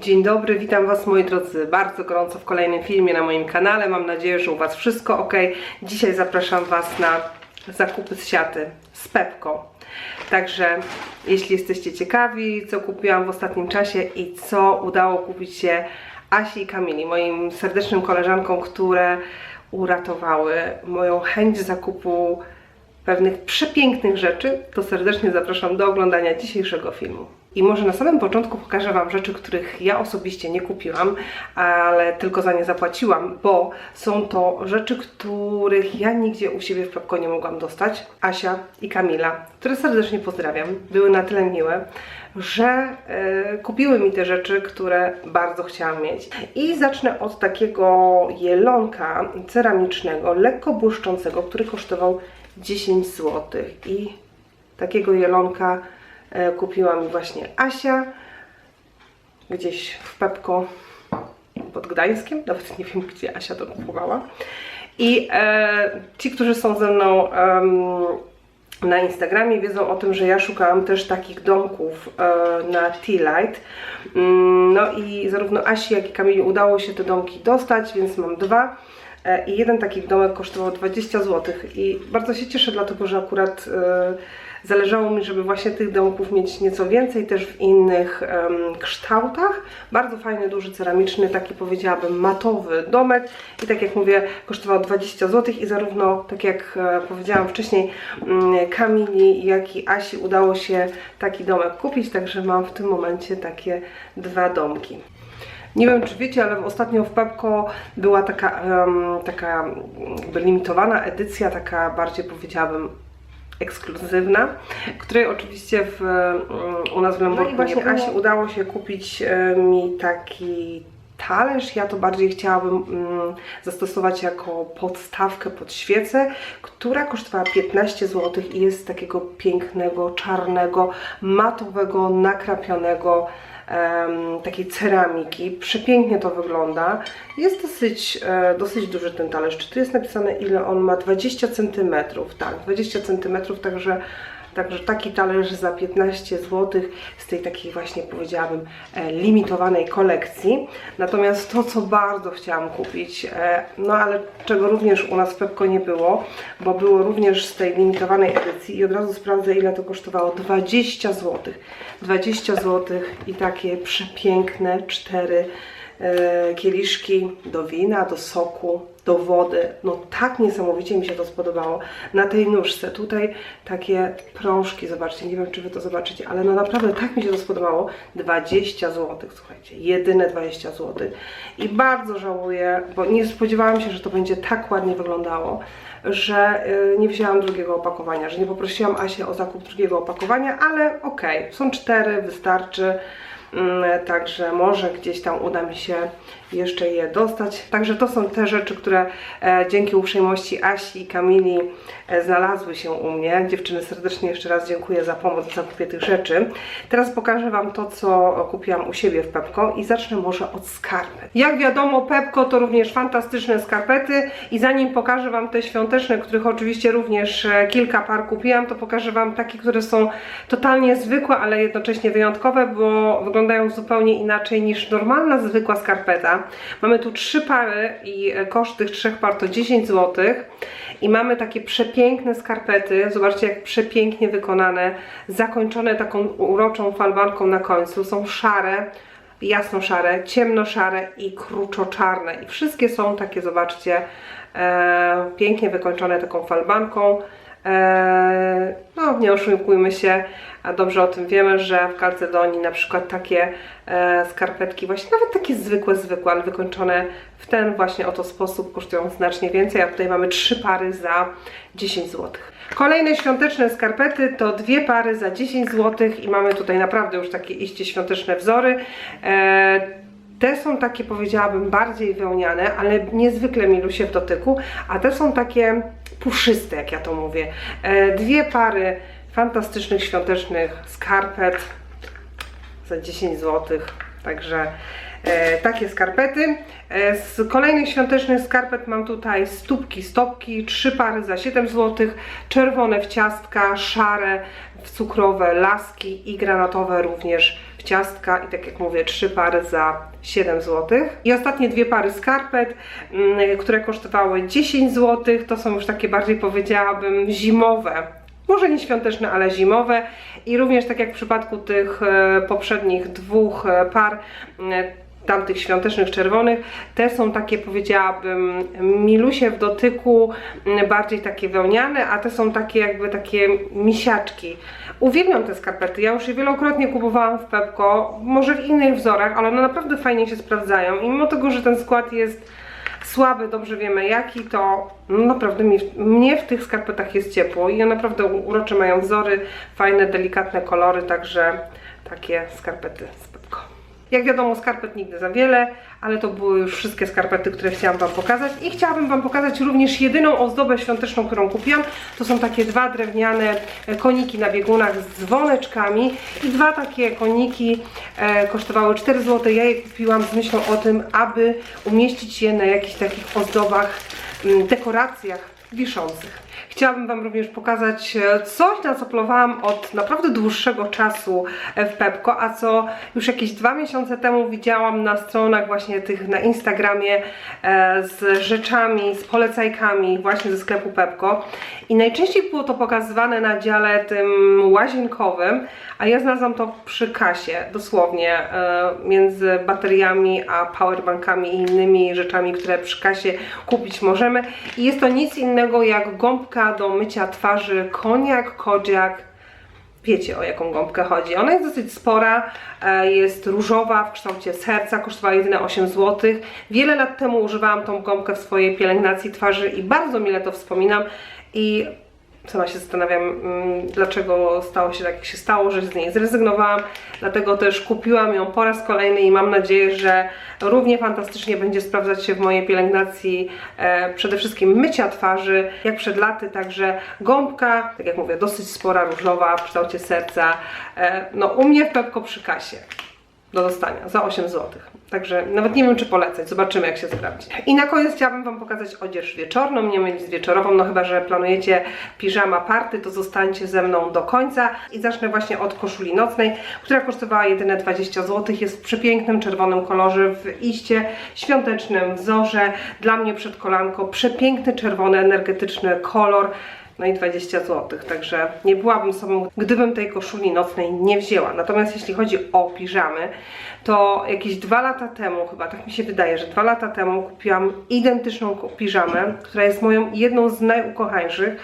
Dzień dobry, witam Was moi drodzy bardzo gorąco w kolejnym filmie na moim kanale. Mam nadzieję, że u Was wszystko ok. Dzisiaj zapraszam Was na zakupy z siaty z Pepko. Także jeśli jesteście ciekawi, co kupiłam w ostatnim czasie i co udało kupić się Asi i Kamili, moim serdecznym koleżankom, które uratowały moją chęć zakupu pewnych przepięknych rzeczy, to serdecznie zapraszam do oglądania dzisiejszego filmu. I może na samym początku pokażę Wam rzeczy, których ja osobiście nie kupiłam, ale tylko za nie zapłaciłam, bo są to rzeczy, których ja nigdzie u siebie w Pepko nie mogłam dostać. Asia i Kamila, które serdecznie pozdrawiam, były na tyle miłe, że e, kupiły mi te rzeczy, które bardzo chciałam mieć. I zacznę od takiego jelonka ceramicznego, lekko błyszczącego, który kosztował 10 zł. I takiego jelonka kupiła mi właśnie Asia gdzieś w Pepko pod Gdańskiem, nawet nie wiem gdzie Asia to kupowała. I e, ci, którzy są ze mną em, na Instagramie wiedzą o tym, że ja szukałam też takich domków e, na Tea Light. Mm, no i zarówno Asi, jak i Kamili udało się te domki dostać, więc mam dwa. E, I jeden taki domek kosztował 20 zł. I bardzo się cieszę, dlatego że akurat e, zależało mi, żeby właśnie tych domków mieć nieco więcej, też w innych em, kształtach. Bardzo fajny, duży, ceramiczny, taki powiedziałabym matowy domek. I tak jak mówię, kosztował 20 zł i zarówno, tak jak e, powiedziałam wcześniej, mm, Kamili, jak i Asi udało się taki domek kupić, także mam w tym momencie takie dwa domki. Nie wiem, czy wiecie, ale ostatnio w Pepko była taka, em, taka jakby limitowana edycja, taka bardziej powiedziałabym ekskluzywna, której oczywiście w, mm, u nas w Lemborgu No i właśnie nie Asi udało się kupić e, mi taki talerz. Ja to bardziej chciałabym mm, zastosować jako podstawkę pod świecę, która kosztowała 15 zł i jest z takiego pięknego, czarnego, matowego, nakrapionego em, takiej ceramiki. Przepięknie to wygląda. Jest dosyć, e, dosyć duży ten talerz. Czy tu jest napisane ile on ma? 20 cm. Tak, 20 cm, także Także taki talerz za 15 zł z tej takiej właśnie powiedziałabym e, limitowanej kolekcji. Natomiast to, co bardzo chciałam kupić, e, no ale czego również u nas w Pepko nie było, bo było również z tej limitowanej edycji i od razu sprawdzę ile to kosztowało. 20 zł. 20 zł i takie przepiękne cztery e, kieliszki do wina, do soku, do wody. No tak niesamowicie mi się to spodobało. Na tej nóżce tutaj takie prążki, zobaczcie, nie wiem czy Wy to zobaczycie, ale no naprawdę tak mi się to spodobało. 20 zł, słuchajcie, jedyne 20 zł. I bardzo żałuję, bo nie spodziewałam się, że to będzie tak ładnie wyglądało że y, nie wzięłam drugiego opakowania, że nie poprosiłam Asię o zakup drugiego opakowania, ale okej, są cztery, wystarczy. Mm, Także może gdzieś tam uda mi się jeszcze je dostać. Także to są te rzeczy, które e, dzięki uprzejmości Asi i Kamili e, znalazły się u mnie. Dziewczyny, serdecznie jeszcze raz dziękuję za pomoc w zakupie tych rzeczy. Teraz pokażę Wam to, co kupiłam u siebie w Pepko i zacznę może od skarpet. Jak wiadomo, Pepko to również fantastyczne skarpety i zanim pokażę Wam te świąteczne, których oczywiście również e, kilka par kupiłam, to pokażę Wam takie, które są totalnie zwykłe, ale jednocześnie wyjątkowe, bo wyglądają zupełnie inaczej niż normalna, zwykła skarpeta. Mamy tu trzy pary i koszt tych trzech par to 10 zł. I mamy takie przepiękne skarpety. Zobaczcie, jak przepięknie wykonane, zakończone taką uroczą falbanką na końcu. Są szare, jasno-szare, ciemno-szare i kruczo-czarne. I wszystkie są takie, zobaczcie, e, pięknie wykończone taką falbanką. E, no, nie oszukujmy się, a dobrze o tym wiemy, że w Kalcedonii na przykład takie e, skarpetki, właśnie nawet takie zwykłe, zwykłe, ale wykończone w ten właśnie oto sposób kosztują znacznie więcej, a tutaj mamy trzy pary za 10 zł. Kolejne świąteczne skarpety to dwie pary za 10 zł i mamy tutaj naprawdę już takie iście świąteczne wzory. E, te są takie, powiedziałabym, bardziej wełniane, ale niezwykle milusie w dotyku, a te są takie puszyste, jak ja to mówię. E, Dwie pary fantastycznych, świątecznych skarpet za 10 zł. Także e, takie skarpety. E, z kolejnych świątecznych skarpet mam tutaj stópki, stopki, trzy pary za 7 zł, czerwone w ciastka, szare w cukrowe, laski i granatowe również w ciastka i tak jak mówię, trzy pary za 7 zł. I ostatnie dwie pary skarpet, mm, które kosztowały 10 zł, to są już takie bardziej powiedziałabym zimowe. Może nie świąteczne, ale zimowe. I również tak jak w przypadku tych e, poprzednich dwóch e, par, e, tamtych świątecznych czerwonych, te są takie powiedziałabym milusie w dotyku, m, bardziej takie wełniane, a te są takie jakby takie misiaczki. Uwielbiam te skarpety, ja już je wielokrotnie kupowałam w Pepko, może w innych wzorach, ale one naprawdę fajnie się sprawdzają i mimo tego, że ten skład jest słaby, dobrze wiemy jaki, to no naprawdę mi, mnie w tych skarpetach jest ciepło i one naprawdę urocze mają wzory, fajne, delikatne kolory, także takie skarpety z Pepko. Jak wiadomo, skarpet nigdy za wiele, ale to były już wszystkie skarpety, które chciałam Wam pokazać. I chciałabym Wam pokazać również jedyną ozdobę świąteczną, którą kupiłam. To są takie dwa drewniane e, koniki na biegunach z dzwoneczkami. I dwa takie koniki e, kosztowały 4 zł. Ja je kupiłam z myślą o tym, aby umieścić je na jakichś takich ozdobach, m, dekoracjach wiszących. Chciałabym Wam również pokazać e, coś, na co polowałam od naprawdę dłuższego czasu e, w Pepko, a co już jakieś dwa miesiące temu widziałam na stronach właśnie tych na Instagramie e, z rzeczami, z polecajkami właśnie ze sklepu Pepko. I najczęściej było to pokazywane na dziale tym łazienkowym, a ja znalazłam to przy kasie, dosłownie, między bateriami a powerbankami i innymi rzeczami, które przy kasie kupić możemy. I jest to nic innego jak gąbka do mycia twarzy koniak, kodziak. Wiecie o jaką gąbkę chodzi. Ona jest dosyć spora, e, jest różowa w kształcie serca, kosztowała jedyne 8 zł. Wiele lat temu używałam tą gąbkę w swojej pielęgnacji twarzy i bardzo mile to wspominam. I sama się zastanawiam, mm, dlaczego stało się tak, jak się stało, że z niej zrezygnowałam. Dlatego też kupiłam ją po raz kolejny i mam nadzieję, że równie fantastycznie będzie sprawdzać się w mojej pielęgnacji e, przede wszystkim mycia twarzy, jak przed laty. Także gąbka, tak jak mówię, dosyć spora, różowa, w kształcie serca. E, no u mnie w Pepko przy kasie do dostania za 8 zł. Także nawet nie wiem, czy polecać. Zobaczymy, jak się sprawdzi. I na koniec chciałabym Wam pokazać odzież wieczorną, nie mylić z wieczorową. No chyba, że planujecie piżama party, to zostańcie ze mną do końca. I zacznę właśnie od koszuli nocnej, która kosztowała jedyne 20 zł. Jest w przepięknym czerwonym kolorze, w iście świątecznym wzorze. Dla mnie przed kolanką przepiękny czerwony, energetyczny kolor no i 20 zł. Także nie byłabym sobą, gdybym tej koszuli nocnej nie wzięła. Natomiast jeśli chodzi o piżamy, to jakieś dwa lata temu, chyba tak mi się wydaje, że dwa lata temu kupiłam identyczną piżamę, która jest moją jedną z najukochańszych,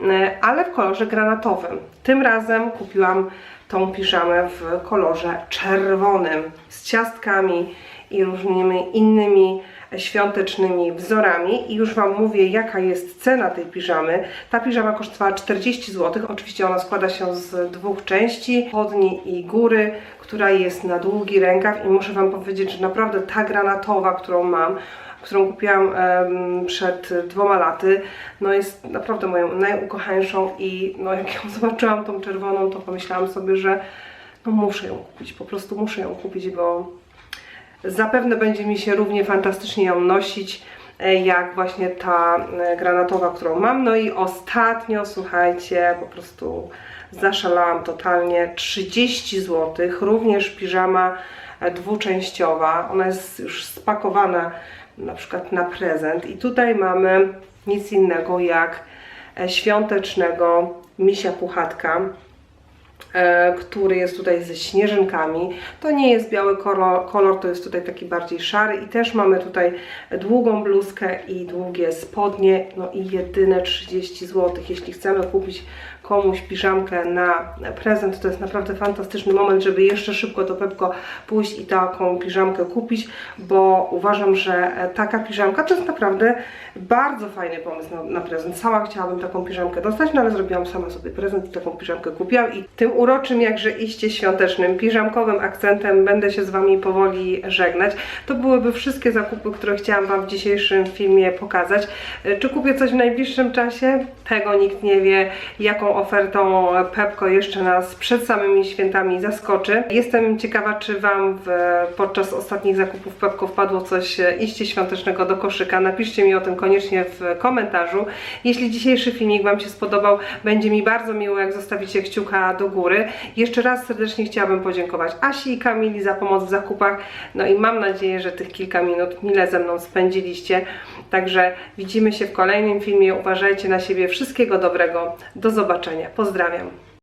e, ale w kolorze granatowym. Tym razem kupiłam tą piżamę w kolorze czerwonym z ciastkami i różnymi innymi świątecznymi wzorami. I już Wam mówię jaka jest cena tej piżamy. Ta piżama kosztowała 40 zł, oczywiście ona składa się z dwóch części, podni i góry, która jest na długi rękaw. I muszę Wam powiedzieć, że naprawdę ta granatowa, którą mam, którą kupiłam em, przed dwoma laty, no jest naprawdę moją najukochańszą. I no jak ją zobaczyłam tą czerwoną, to pomyślałam sobie, że no muszę ją kupić, po prostu muszę ją kupić, bo Zapewne będzie mi się równie fantastycznie ją nosić, e, jak właśnie ta e, granatowa, którą mam. No i ostatnio, słuchajcie, po prostu zaszalałam totalnie. 30 zł, również piżama e, dwuczęściowa. Ona jest już spakowana na przykład na prezent. I tutaj mamy nic innego jak świątecznego misia puchatka który jest tutaj ze śnieżynkami. To nie jest biały kolor, kolor, to jest tutaj taki bardziej szary i też mamy tutaj długą bluzkę i długie spodnie, no i jedyne 30 zł. Jeśli chcemy kupić komuś piżamkę na prezent, to jest naprawdę fantastyczny moment, żeby jeszcze szybko do Pepko pójść i taką piżamkę kupić, bo uważam, że taka piżamka to jest naprawdę bardzo fajny pomysł na, na prezent. Sama chciałabym taką piżamkę dostać, no ale zrobiłam sama sobie prezent i taką piżamkę kupiłam i tym uroczym, jakże iście świątecznym, piżamkowym akcentem będę się z Wami powoli żegnać. To byłyby wszystkie zakupy, które chciałam Wam w dzisiejszym filmie pokazać. Czy kupię coś w najbliższym czasie? Tego nikt nie wie. Jaką ofertą Pepko jeszcze nas przed samymi świętami zaskoczy. Jestem ciekawa, czy Wam w, podczas ostatnich zakupów Pepko wpadło coś e, iście świątecznego do koszyka. Napiszcie mi o tym koniecznie w komentarzu. Jeśli dzisiejszy filmik Wam się spodobał, będzie mi bardzo miło, jak zostawicie kciuka do góry. Jeszcze raz serdecznie chciałabym podziękować Asi i Kamili za pomoc w zakupach. No i mam nadzieję, że tych kilka minut mile ze mną spędziliście. Także widzimy się w kolejnym filmie. Uważajcie na siebie. Wszystkiego dobrego. Do zobaczenia. Pozdrawiam.